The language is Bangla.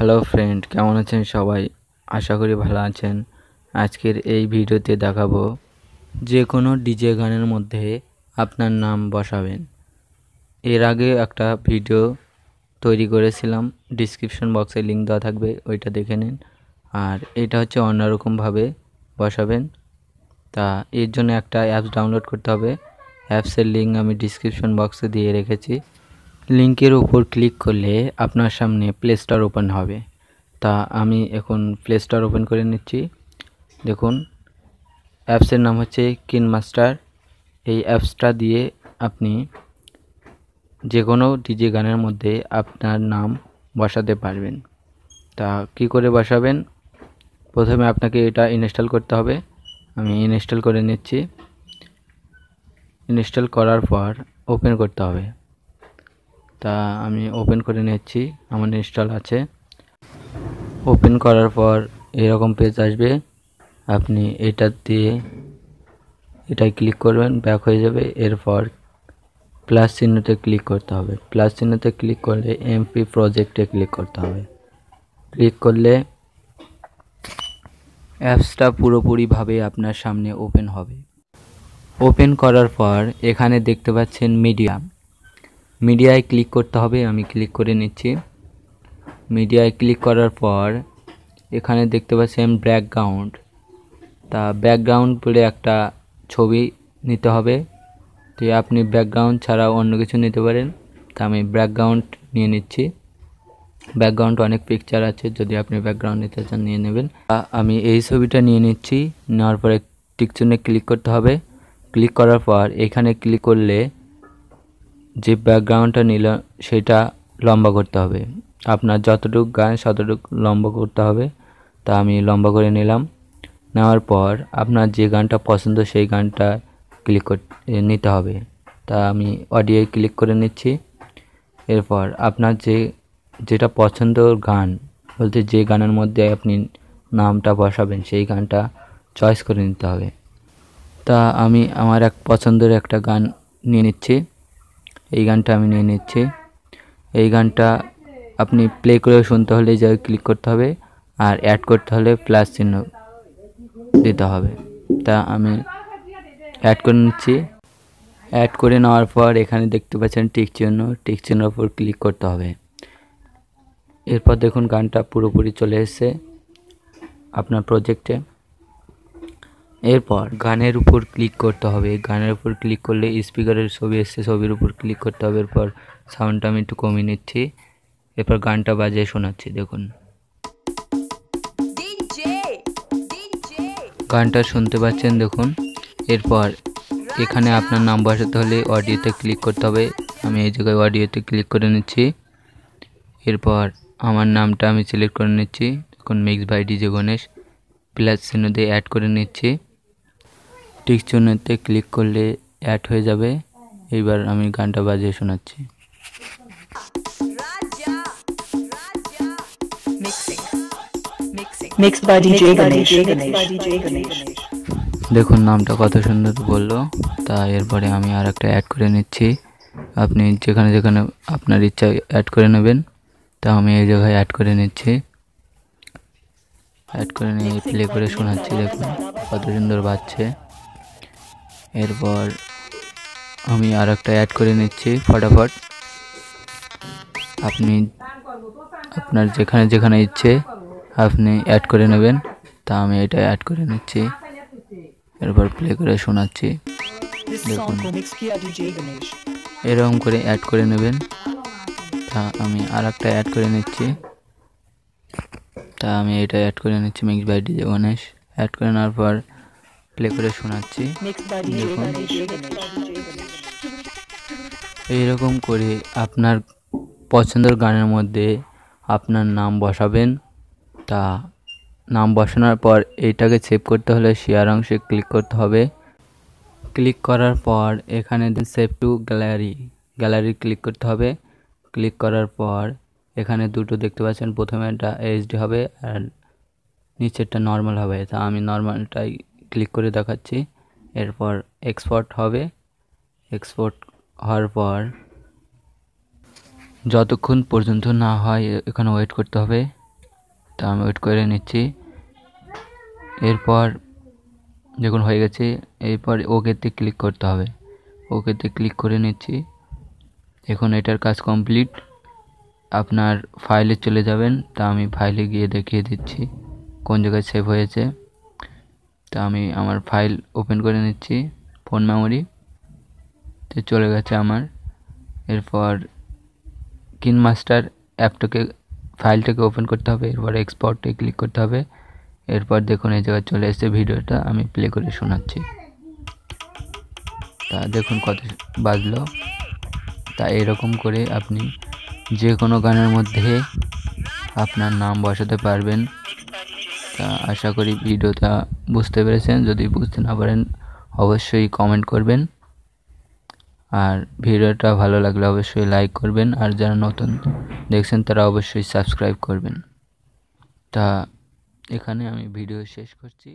হ্যালো ফ্রেন্ড কেমন আছেন সবাই? আশা করি ভালো আছেন। আজকের এই ভিডিওতে দেখাবো যে কোনো ডিজে গানের মধ্যে আপনার নাম বসাবেন। এর আগে একটা ভিডিও তৈরি করেছিলাম ডিসক্রিপশন বক্সে লিঙ্ক দেওয়া থাকবে, ওইটা দেখে নিন। আর এটা হচ্ছে অন্যরকমভাবে বসাবেন। তা এর জন্য একটা অ্যাপস ডাউনলোড করতে হবে। অ্যাপসের লিঙ্ক আমি ডিসক্রিপশন বক্সে দিয়ে রেখেছি। লিঙ্কের ওপর ক্লিক করলে আপনার সামনে প্লে স্টোর ওপেন হবে। তা আমি এখন প্লে স্টোর ওপেন করে নিচ্ছি। দেখুন অ্যাপসের নাম হচ্ছে কিন মাস্টার এই অ্যাপসটা দিয়ে আপনি যে কোনো ডিজে গানের মধ্যে আপনার নাম বসাতে পারবেন। তা কি করে বসাবেন? প্রথমে আপনাকে এটা ইনস্টল করতে হবে। আমি ইনস্টল করে নিচ্ছি। ইনস্টল করার পর ওপেন করতে হবে। তা আমি ওপেন করে নিচ্ছি আমার ইনস্টল আছে। ওপেন করার পর এরকম পেজ আসবে, আপনি এটা দিয়ে এটাই ক্লিক করবেন ব্যাক হয়ে যাবে, এরপর প্লাস চিহ্নতে ক্লিক করতে হবে। প্লাস চিহ্নতে ক্লিক করলে এমপি প্রজেক্টে ক্লিক করতে হবে। ক্লিক করলে অ্যাপসটা পুরোপুরিভাবে আপনার সামনে ওপেন হবে। ওপেন করার পর এখানে দেখতে পাচ্ছেন মিডিয়া মিডিয়ায় ক্লিক করতে হবে, আমি ক্লিক করে নিচ্ছি। মিডিয়ায় ক্লিক করার পর, এখানে দেখতে পাচ্ছেন ব্যাকগ্রাউন্ড তা ব্যাকগ্রাউন্ড বলে একটা ছবি নিতে হবে। তো আপনি ব্যাকগ্রাউন্ড ছাড়া অন্য কিছু নিতে পারেন। তা আমি ব্যাকগ্রাউন্ড নিয়ে নিচ্ছি। ব্যাকগ্রাউন্ড অনেক পিকচার আছে, যদি আপনি ব্যাকগ্রাউন্ড নিতে চান নিয়ে নেবেন। আমি এই ছবিটা নিয়ে নিচ্ছি, নেওয়ার পরে টিকচুনে ক্লিক করতে হবে। ক্লিক করার পর, এখানে ক্লিক করলে যে ব্যাকগ্রাউন্ডটা নিল, সেটা লম্বা করতে হবে। আপনার যতটুকু গান ততটুকু লম্বা করতে হবে, তা আমি লম্বা করে নিলাম। নেওয়ার পর আপনার যে গানটা পছন্দ, সেই গানটা ক্লিক নিতে হবে। তা আমি অডিওয় ক্লিক করে নিচ্ছি। এরপর আপনার যে, যেটা পছন্দ গান, বলতে যে গানের মধ্যে আপনি নামটা বসাবেন, সেই গানটা চয়েস করে নিতে হবে। তা আমি আমার এক পছন্দের একটা গান নিয়ে নিচ্ছি। এই গানটা আমি নিয়ে নিচ্ছি। এই গানটা আপনি প্লে করে শুনতে হলে যা ক্লিক করতে হবে আর অ্যাড করতে হলে প্লাস চিহ্ন দিতে হবে। তা আমি অ্যাড করে নিচ্ছি। অ্যাড করে নেওয়ার পর এখানে দেখতে পাচ্ছেন টিক চিহ্ন। টিক চিহ্নের উপর ক্লিক করতে হবে। এরপর দেখুন গানটা পুরোপুরি চলে এসেছে আপনার প্রজেক্টে এরপর গানের উপর ক্লিক করতে হবে। গানের উপর ক্লিক করলে স্পিকারের ছবি এসছে ছবির উপর ক্লিক করতে হবে। এরপর সাউন্ডটা আমি একটু কমিয়ে নিচ্ছি। এরপর গানটা বাজিয়ে শোনাচ্ছি দেখুন। গানটা শুনতে পাচ্ছেন দেখুন। এরপর এখানে আপনার নাম বসাতে হলে অডিওতে ক্লিক করতে হবে। আমি এই জায়গায় অডিওতে ক্লিক করে নিচ্ছি। এরপর আমার নামটা আমি সিলেক্ট করে নিচ্ছি। এখন mix by DJ Ganesh plus চিহ্ন দিয়ে অ্যাড করে নিচ্ছি। টিক চিহ্নতে ক্লিক করলে অ্যাড হয়ে যাবে। এইবার আমি গানটা বাজিয়ে শোনাচ্ছি. দেখুন নামটা কত সুন্দর বলল। তা এরপরে আমি আর একটা অ্যাড করে নিচ্ছি। আপনি যেখানে যেখানে আপনার ইচ্ছা অ্যাড করে নেবেন। তা আমি এই জায়গায় অ্যাড করে নিচ্ছি। অ্যাড করে নিয়ে প্লে করে শোনাচ্ছি দেখুন কত সুন্দর বাজছে। এরপর আমি আর একটা অ্যাড করে নিচ্ছি ফটাফট। আপনি আপনার যেখানে যেখানে ইচ্ছে আপনি অ্যাড করে নেবেন তা আমি এটা অ্যাড করে নিচ্ছি। এরপর প্লে করে শোনাচ্ছি। দেখুন। এরকম করে অ্যাড করে নেবেন তা আমি আর একটা অ্যাড করে নিচ্ছি। তা আমি এটা অ্যাড করে নিচ্ছি mix by DJ Ganesh add করে নেওয়ার পর প্লে করে শোনাচ্ছি দেখুন এইরকম করে আপনার পছন্দের গানের মধ্যে আপনার নাম বসাবেন তা নাম বসানোর পর এইটাকে সেভ করতে হলে শেয়ার অংশে ক্লিক করতে হবে ক্লিক করার পর এখানে save to gallery gallery click করতে হবে ক্লিক করার পর এখানে দুটো দেখতে পাচ্ছেন প্রথমে এটা এইচডি হবে আর নিচেরটা নর্মাল হবে তা আমি নর্মালটাই ক্লিক করে দেখাচ্ছি। এরপর এক্সপোর্ট হবে। এক্সপোর্ট হওয়ার পর যতক্ষণ পর্যন্ত না হয় এখানে ওয়েট করতে হবে। তা আমি ওয়েট করে নিচ্ছি। এরপর যখন হয়ে গেছে, এরপর ওকেতে ক্লিক করতে হবে। ওকেতে ক্লিক করে নিচ্ছি। এখন এটার কাজ কমপ্লিট আপনার ফাইলে চলে যাবেন। তা আমি ফাইলে গিয়ে দেখিয়ে দিচ্ছি। কোন জায়গায় সেভ হয়েছে। তা আমি আমার ফাইল ওপেন করে নিচ্ছি ফোন মেমোরি তে চলে গেছে আমার। এরপর কিন মাস্টার অ্যাপটাকে ফাইলটাকে ওপেন করতে হবে, এরপর এক্সপোর্টে ক্লিক করতে হবে। এরপর দেখুন এই জায়গায় চলে এসেছে ভিডিওটা, আমি প্লে করে শোনাচ্ছি। তা দেখুন কত বাজলো। তা এরকম করে আপনি যে কোনো গানের মধ্যে আপনার নাম বসাতে পারবেন। তা আশা করি ভিডিওটা বুঝতে পেরেছেন। যদি বুঝতে না পারেন, অবশ্যই কমেন্ট করবেন। আর ভিডিওটা ভালো লাগলে অবশ্যই লাইক করবেন। আর যারা নতুন দেখছেন, তারা অবশ্যই সাবস্ক্রাইব করবেন। তা এখানে আমি ভিডিও শেষ করছি।